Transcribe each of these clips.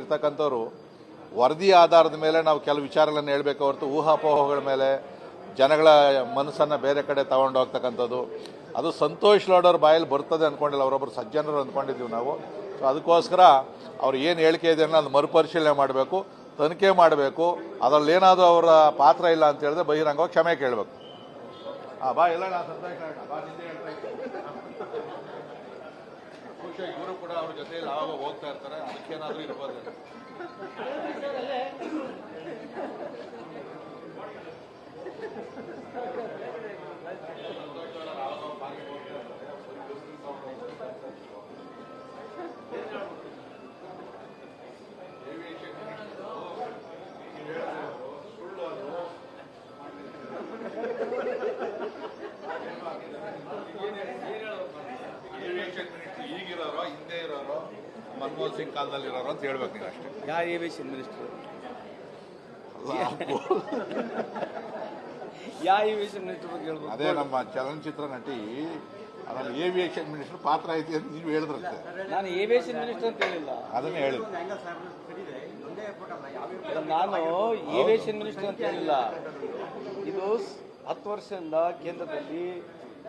ಇರ್ತಕ್ಕಂಥವ್ರು ವರದಿ ಆಧಾರದ ಮೇಲೆ ನಾವು ಕೆಲವು ವಿಚಾರಗಳನ್ನು ಹೇಳಬೇಕು ಹೊರತು ಊಹಾಪೋಹಗಳ ಮೇಲೆ ಜನಗಳ ಮನಸ್ಸನ್ನು ಬೇರೆ ಕಡೆ ತಗೊಂಡು ಹೋಗ್ತಕ್ಕಂಥದ್ದು. ಅದು ಸಂತೋಷ್ ಲೋಡವ್ರ ಬಾಯಲ್ಲಿ ಬರ್ತದೆ ಅಂದ್ಕೊಂಡಿಲ್ಲ ಅವರೊಬ್ಬರು ಸಜ್ಜನರು ಅಂದ್ಕೊಂಡಿದ್ದೀವಿ ನಾವು. ಸೊ ಅದಕ್ಕೋಸ್ಕರ ಅವ್ರು ಏನು ಹೇಳಿಕೆ ಇದೆ ಅನ್ನೋ ಅದು ಮರುಪರಿಶೀಲನೆ ಮಾಡಬೇಕು, ತನಿಖೆ ಮಾಡಬೇಕು. ಅದರಲ್ಲಿ ಏನಾದರೂ ಅವರ ಪಾತ್ರ ಇಲ್ಲ ಅಂತ ಹೇಳಿದ್ರೆ ಬಹಿರಂಗವಾಗಿ ಕ್ಷಮೆ ಕೇಳಬೇಕು. ಹಾಂ, ಬಾ ಎಲ್ಲ ನಾ ಸಂತೋಷ ಅಣ್ಣ. ಬಾ ನಿಂದೆ ಹೇಳ್ತಾ ಇದ್ದೆ. ಖುಷಿಯಾಗಿ ಇವರು ಕೂಡ ಅವ್ರ ಜೊತೆಯಲ್ಲಿ ಆವಾಗ ಹೋಗ್ತಾ ಇರ್ತಾರೆ ಅದಕ್ಕೇನಾದ್ರೂ ಇರ್ಬೋದು ಏವಿಯೇಷನ್ ಮನಮೋಹನ್ ಸಿಂಗ್ ಕಾಲದಲ್ಲಿ ಇರೋರು ಅಂತ ಹೇಳ್ಬೇಕು ನೀವು ಅಷ್ಟೇ. ಯಾರು ಏವಿಯೇಷನ್ ಮಿನಿಸ್ಟರ್ ಯಾವ ಏವಿಯೇಷನ್ ಮಿನಿಸ್ಟರ್ ಬಗ್ಗೆ ಹೇಳ್ಬೇಕು? ಅದೇ ನಮ್ಮ ಚಲನಚಿತ್ರ ನಟಿ ಅದರಲ್ಲಿ ಏವಿಯೇಷನ್ ಮಿನಿಸ್ಟರ್ ಪಾತ್ರ ಐತಿ ಅಂತ ನೀವು ಹೇಳಿದ್ರಂತೆ. ನಾನು ಏವಿಯೇಷನ್ ಮಿನಿಸ್ಟರ್ ಅಂತ ಹೇಳಿಲ್ಲ. ಅದನ್ನೇ ಹೇಳಿದ್ರು ನಾನು ಏವಿಯೇಷನ್ ಮಿನಿಸ್ಟರ್ ಅಂತ ಹೇಳಿಲ್ಲ. ಇದು ಹತ್ತು ವರ್ಷದಿಂದ ಕೇಂದ್ರದಲ್ಲಿ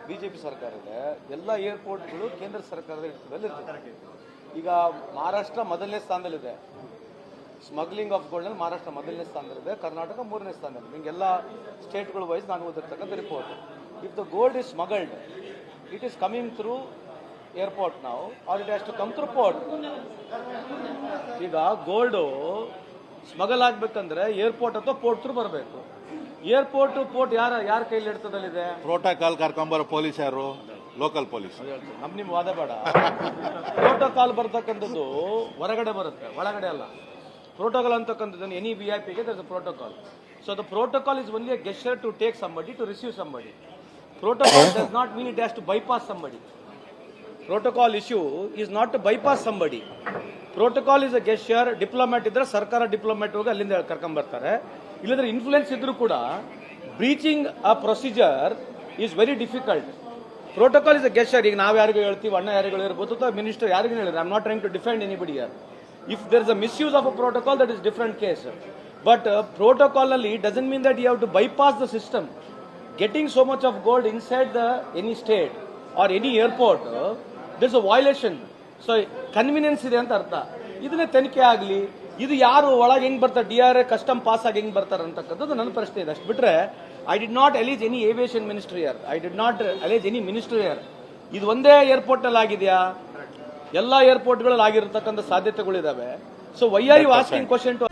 ಬಿಜೆಪಿ ಸರ್ಕಾರ ಇದೆ. ಎಲ್ಲ ಏರ್ಪೋರ್ಟ್ಗಳು ಕೇಂದ್ರ ಸರ್ಕಾರದ ಹಿಡಿತದಲ್ಲಿ ಇರ್ತದೆ ಈಗ ಮಹಾರಾಷ್ಟ್ರ ಮೊದಲನೇ ಸ್ಥಾನದಲ್ಲಿದೆ. ಸ್ಮಗ್ಲಿಂಗ್ ಆಫ್ ಗೋಲ್ಡ್ನಲ್ಲಿ ಮಹಾರಾಷ್ಟ್ರ ಮೊದಲನೇ ಸ್ಥಾನದಲ್ಲಿದೆ. ಕರ್ನಾಟಕ ಮೂರನೇ ಸ್ಥಾನದಲ್ಲಿ ನಿಮಗೆಲ್ಲ ಸ್ಟೇಟ್ಗಳು ವೈಸ್ ನಾನು ಓದಿರ್ತಕ್ಕಂಥ report if the gold is smuggled it is coming through airport ನಾವು or it has to come through port ಈಗ ಗೋಲ್ಡು ಸ್ಮಗಲ್ ಆಗ್ಬೇಕಂದ್ರೆ ಏರ್ಪೋರ್ಟ್ ಅಥವಾ ಪೋರ್ಟ್ ಥ್ರೂ ಬರಬೇಕು. ಏರ್ಪೋರ್ಟ್ ಪೋರ್ಟ್ ಯಾರ ಯಾರ ಕೈಲಿ ಹಿಡ್ತದಲ್ಲಿದೆ? ಪ್ರೋಟೋಕಾಲ್ ಕರ್ಕೊಂಬರೋ ಪೊಲೀಸ್ ಯಾರು? ಲೋಕಲ್ ಪೊಲೀಸ್ ನಮ್ ನಿಮ್ ವಾದ ಬೇಡ. ಪ್ರೋಟೋಕಾಲ್ ಬರ್ತಕ್ಕಂಥದ್ದು ಹೊರಗಡೆ ಬರುತ್ತೆ ಒಳಗಡೆ ಅಲ್ಲ. ಪ್ರೋಟೋಕಾಲ್ ಅಂತಕ್ಕಂಥದ್ದು ಎನಿ ವಿ ಐ ಪಿಗೆ there protocol so the protocol is only a gesture to take somebody to receive somebody protocol does not mean it has to bypass somebody protocol issue is not to bypass somebody protocol is a gesture diplomat ಇದ್ರೆ ಸರ್ಕಾರ Diplomat ಹೋಗಿ ಅಲ್ಲಿಂದ ಕರ್ಕೊಂಬರ್ತಾರೆ ಇಲ್ಲದ್ರೆ influence ಇದ್ರೂ ಕೂಡ breaching a procedure is very difficult protocol is a gesture ಈಗ ನಾವು ಯಾರಿಗೂ ಹೇಳ್ತೀವಿ, ಅಣ್ಣ ಯಾರಿಗೂ ಇರ್ಬೋದು ಅಥವಾ ಮಿನಿಸ್ಟರ್ ಯಾರಿಗೂ ಹೇಳಿದ್ರೆ. I'm not trying to defend anybody your if there is a misuse of a protocol that is different case but protocol ಅಲ್ಲಿ doesn't mean that you have to bypass the system getting so much of gold inside the any state or any airport this a violation. So convenience ಇದೆ ಅಂತ ಅರ್ಥ. ಇದನ್ನೇ ತನಿಖೆ ಆಗಲಿ ಇದು ಯಾರು ಒಳಗೆ ಹೆಂಗ್ ಬರ್ತಾರೆ? D R A custom pass ಆಗಿ ಹೆಂಗ್ ಬರ್ತಾರೆ ಅಂತಕ್ಕಂಥದ್ದು ನನ್ನ ಪ್ರಶ್ನೆ ಇದೆ. ಅಷ್ಟು ಬಿಟ್ರೆ I did not allege any aviation ministry ಯಾರ್ I did not allege any ministry ಯಾರ್ ಇದು ಒಂದೇ ಏರ್ಪೋರ್ಟ್ ಅಲ್ಲಿ ಆಗಿದೆಯಾ? ಎಲ್ಲ ಏರ್ಪೋರ್ಟ್ಗಳಲ್ಲಿ ಆಗಿರತಕ್ಕಂಥ ಸಾಧ್ಯತೆಗಳಿದಾವೆ so why are you asking question to